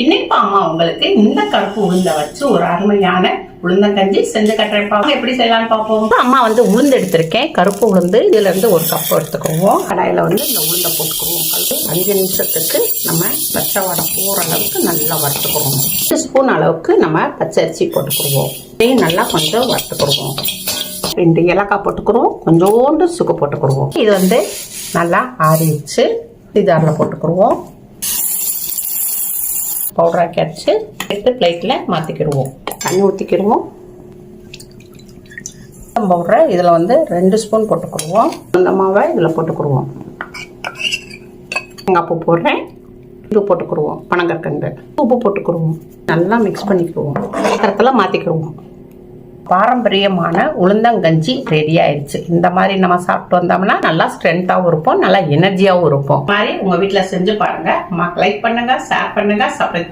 இன்னைக்கு அம்மா உங்களுக்கு? இந்த கருப்பு உளுந்த வச்சு ஒரு அருமையான உளுந்தங்கஞ்சி செஞ்சு கட்டுறேன். எப்படி செய்யலாம்னு பார்ப்போம் அம்மா வந்து உளுந்து எடுத்திருக்கேன். கருப்பு உளுந்து இதுல இருந்து ஒரு கப் எடுத்துக்குவோம். கடாயில வந்து இந்த உளுந்தை போட்டுக்குருவோம் அஞ்சு நிமிஷத்துக்கு நம்ம பச்சை வடை போகிற அளவுக்கு நல்லா வறுத்துக்குருவோம் ஒரு ஸ்பூன் அளவுக்கு நம்ம பச்சை அரிசி போட்டுக்குருவோம் இதையும் நல்லா கொஞ்சம் வறுத்துக்கிடுவோம் ரெண்டு ஏலக்காய் போட்டுக்கிடுவோம் கொஞ்சோண்டு சுக்கு போட்டுக்கிடுவோம் இது வந்து நல்லா ஆறிடுச்சு. வச்சு அதில் போட்டுக்குருவோம் பவுடராக்கி அடிச்சு எடுத்து பிளேட்டில் மாற்றிக்கிடுவோம் தண்ணி ஊற்றிக்கிடுவோம் பவுடரை இதில் வந்து ரெண்டு ஸ்பூன் போட்டுக்கிடுவோம். அந்த மாவை இதில் போட்டுக்கிடுவோம். தேங்காய் பூ போடுறேன். இது போட்டுக்கிடுவோம். பனங்கற்கண்டு. உப்பு போட்டுக்கிடுவோம். நல்லா மிக்ஸ் பண்ணிக்கிடுவோம். பாத்திரத்தில் மாற்றிக்கிடுவோம் பாரம்பரியமான உளுந்தங்கஞ்சி ரெடி ஆயிடுச்சு இந்த மாதிரி நம்ம சாப்பிட்டு வந்தோம்னா நல்லா ஸ்ட்ரென்த்தாகவும் இருப்போம் நல்லா எனர்ஜியாகவும் இருப்போம். மாதிரி உங்கள் வீட்டில் செஞ்சு பாருங்க. லைக் பண்ணுங்க ஷேர் பண்ணுங்க சப்ஸ்கிரைப்